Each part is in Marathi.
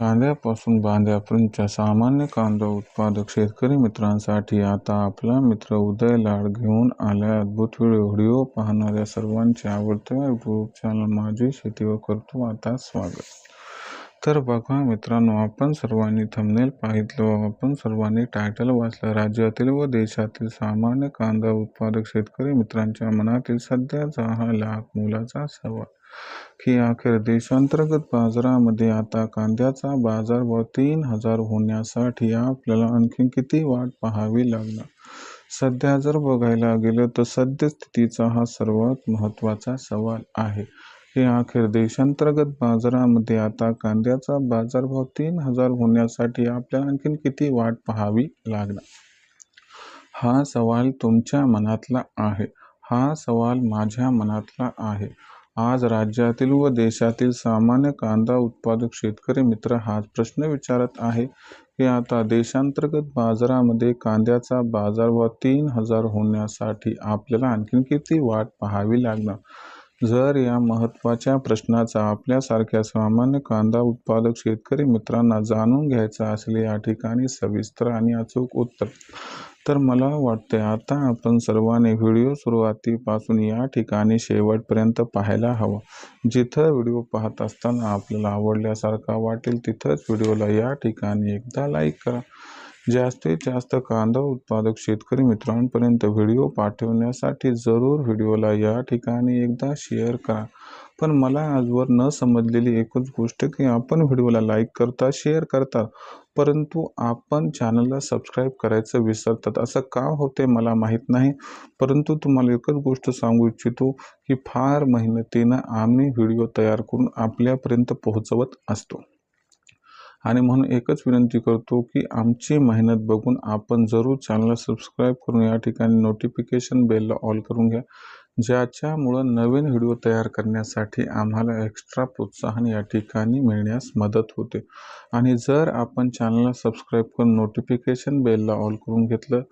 कांद्यापासून बांद्यापर्यंतच्या सामान्य कांदा उत्पादक शेतकरी मित्रांसाठी आता आपला मित्र उदय लाड घेऊन आलाय अद्भुत व्हिडिओ. व्हिडिओ पाहणाऱ्या सर्वांचे आवडत्या यूट्यूब चॅनल माझी शेती व करतो आता स्वागत. तर बघा मित्रांनो आपण सर्वांनी थंबनेल पाहितलं व आपण सर्वांनी टायटल वाचलं. राज्यातील व देशातील सामान्य कांदा उत्पादक शेतकरी मित्रांच्या मनातील सध्याचा हा लाख मुलाचा सवाल. की अखेर देशांतर्गत बाजारामध्ये आता कांद्याचा बाजारभाव तीन हजार होण्यासाठी आपल्याला आणखी किती वाट पाहावी लागणार? सध्या जर बघायला गेलं तर सद्यस्थितीचा हा सर्वात महत्त्वाचा सवाल आहे. की अखेर देशांतर्गत बाजारामध्ये आता कांद्याचा बाजारभाव तीन हजार होण्यासाठी आपल्याला आणखीन किती वाट पाहावी लागणार? हा सवाल तुमच्या मनातला आहे. हा सवाल माझ्या मनातला आहे. आज राज्यातील व देशातील सामान्य कांदा उत्पादक शेतकरी मित्र हाच प्रश्न विचारत आहे की आता देशांतर्गत बाजारामध्ये कांद्याचा बाजारभाव तीन हजार होण्यासाठी आपल्याला आणखीन किती वाट पाहावी लागणार? जर या महत्त्वाच्या प्रश्नाचा आपल्यासारख्या सामान्य कांदा उत्पादक शेतकरी मित्रांना जाणून घ्यायचा असेल या ठिकाणी सविस्तर आणि अचूक उत्तर तर मला वाटते आता आपण सर्वांनी व्हिडिओ सुरुवातीपासून या ठिकाणी शेवटपर्यंत पाहायला हवा. जिथं व्हिडिओ पाहत असताना आपल्याला आवडल्यासारखा वाटेल तिथंच व्हिडिओला या ठिकाणी एकदा लाईक करा. जास्तीत जास्त कांदा उत्पादक शेतकरी मित्रांपर्यंत व्हिडिओ पाठवण्यासाठी जरूर व्हिडिओला या ठिकाणी एकदा शेअर करा. पण मला आजवर न समजलेली एकच गोष्ट की आपण व्हिडिओला लाईक करता शेअर करता परंतु आपण चॅनलला सबस्क्राईब करायचं विसरतात. असं का होते मला माहीत नाही. परंतु तुम्हाला एकच गोष्ट सांगू इच्छितो की फार मेहनतीनं आम्ही व्हिडिओ तयार करून आपल्यापर्यंत पोहोचवत असतो. आणि म्हणून एकच विनंती करतो की आमची मेहनत बघून आपण जरूर चॅनलला सबस्क्राईब करून या ठिकाणी नोटिफिकेशन बेलला ऑल करून घ्या. ज्याच्यामुळं नवीन व्हिडिओ तयार करण्यासाठी आम्हाला एक्स्ट्रा प्रोत्साहन या ठिकाणी मिळण्यास मदत होते. आणि जर आपण चॅनलला सबस्क्राईब करून नोटिफिकेशन बेलला ऑल करून घेतलं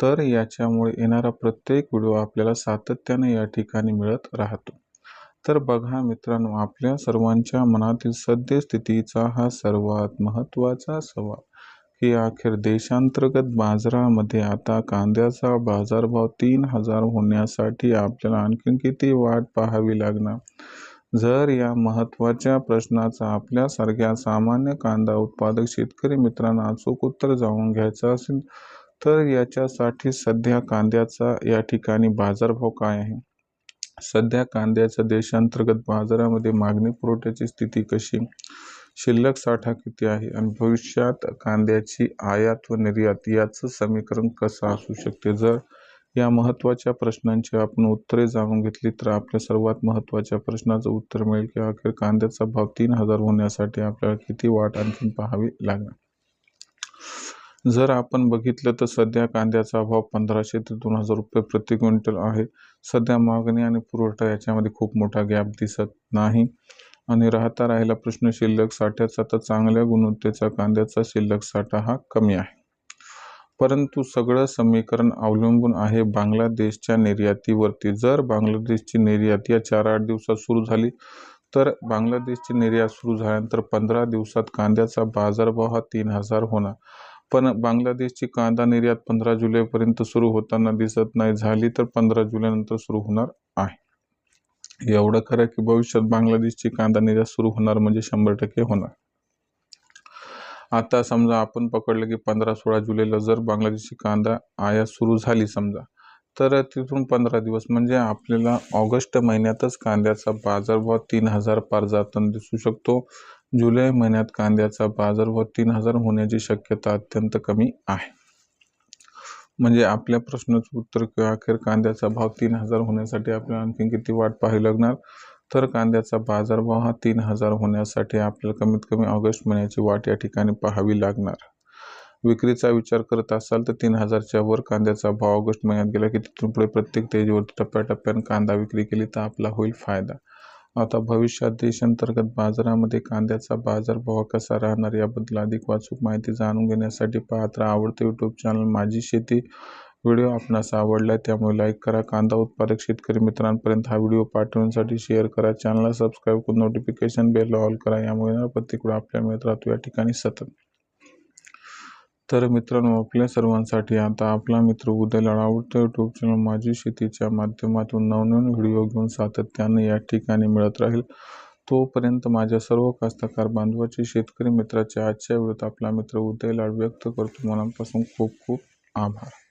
तर याच्यामुळे येणारा प्रत्येक व्हिडिओ आपल्याला सातत्याने या ठिकाणी मिळत राहतो. तर बघा मित्रांनो आपल्या सर्वांच्या मनातील सद्यस्थितीचा हा सर्वात महत्त्वाचा सवाल. की अखेर देशांतर्गत बाजारामध्ये आता कांद्याचा बाजारभाव तीन हजार होण्यासाठी आपल्याला आणखी किती वाट पाहावी लागणार? जर या महत्त्वाच्या प्रश्नाचा आपल्यासारख्या सामान्य कांदा उत्पादक शेतकरी मित्रांना अचूक उत्तर जाणून घ्यायचं असेल तर याच्यासाठी सध्या कांद्याचा या ठिकाणी बाजारभाव काय आहे? सध्या कांद्याच्या देशांतर्गत बाजारामध्ये मागणी पुरवठ्याची स्थिती कशी? शिल्लक साठा किती आहे? आणि भविष्यात कांद्याची आयात व निर्यात याचं समीकरण कसं असू शकते? जर या महत्त्वाच्या प्रश्नांची आपण उत्तरे जाणून घेतली तर आपल्या सर्वात महत्त्वाच्या प्रश्नाचं उत्तर मिळेल की अखेर कांद्याचा भाव तीन हजार होण्यासाठी आपल्याला किती वाट आणखी पाहावी लागणार? जर आपण बघितलं तर सध्या कांद्याचा भाव पंधराशे ते दोन हजार रुपये प्रति क्विंटल आहे. सध्या मागणी आणि पुरवठा याच्यामध्ये खूप मोठा गॅप दिसत नाही. आणि राहता राहिला प्रश्न शिल्लक साठ्याचा तर चांगल्या गुणवत्तेचा कांद्याचा शिल्लक साठा हा कमी आहे. परंतु सगळं समीकरण अवलंबून आहे बांगलादेशच्या निर्यातीवरती. जर बांगलादेशची निर्यात या चार आठ दिवसात सुरू झाली तर बांगलादेशची निर्यात सुरू झाल्यानंतर पंधरा दिवसात कांद्याचा बाजारभाव हा तीन हजार होणार. पण बांगलादेशची कांदा निर्यात पंधरा जुलैपर्यंत सुरू होताना दिसत नाही. झाली तर पंधरा जुलैनंतर सुरू होणार आहे. एवढं खरं की भविष्यात बांगलादेशची कांदा निर्यात सुरू होणार म्हणजे शंभर टक्के होणार. आता समजा आपण पकडलं की पंधरा सोळा जुलैला जर बांगलादेशची कांदा आयात सुरू झाली समजा तर तिथून पंधरा दिवस म्हणजे आपल्याला ऑगस्ट महिन्यातच कांद्याचा बाजारभाव तीन हजार पार जाताना दिसू शकतो. जुलै महिन्यात कांद्याचा बाजारभाव तीन हजार होण्याची शक्यता अत्यंत कमी आहे. म्हणजे आपल्या प्रश्नाचं उत्तर किंवा अखेर कांद्याचा भाव तीन हजार होण्यासाठी आपल्याला आणखी किती वाट पाहावी लागणार? तर कांद्याचा बाजारभाव हा तीन हजार होण्यासाठी आपल्याला कमीत कमी ऑगस्ट महिन्याची वाट या ठिकाणी पाहावी लागणार. विक्रीचा विचार करत असाल तर तीन हजारच्या वर कांद्याचा भाव ऑगस्ट महिन्यात गेला की तिथून पुढे प्रत्येक तेजीवर टप्प्याटप्प्याने कांदा विक्री केली तर आपला होईल फायदा. आता भविष्यात देशांतर्गत बाजारामध्ये कांद्याचा बाजारभाव कसा राहणार याबद्दल अधिक वाचूक माहिती जाणून घेण्यासाठी पाहत राहा. आवडते यूट्यूब चॅनल माझी शेती. व्हिडिओ आपणास आवडला त्यामुळे लाईक करा. कांदा उत्पादक शेतकरी मित्रांपर्यंत हा व्हिडिओ पाठवण्यासाठी शेअर करा. चॅनलला सबस्क्राईब करून नोटिफिकेशन बेल ऑल करा. यामुळे प्रत्येक आपल्या मिळत राहतो. या ठिकाणी सतत तर मित्रांनो आपल्या सर्वांसाठी आता आपला मित्र उदयलाड आवडतं. यूट्यूब चॅनल माझी शेतीच्या माध्यमातून नवनवीन व्हिडिओ घेऊन सातत्याने या ठिकाणी मिळत राहील. तोपर्यंत माझ्या सर्व कास्तकार बांधवाचे शेतकरी मित्राच्या आजच्या वेळेत आपला मित्र उदय लाड व्यक्त करतो. मनापासून खूप खूप आभार.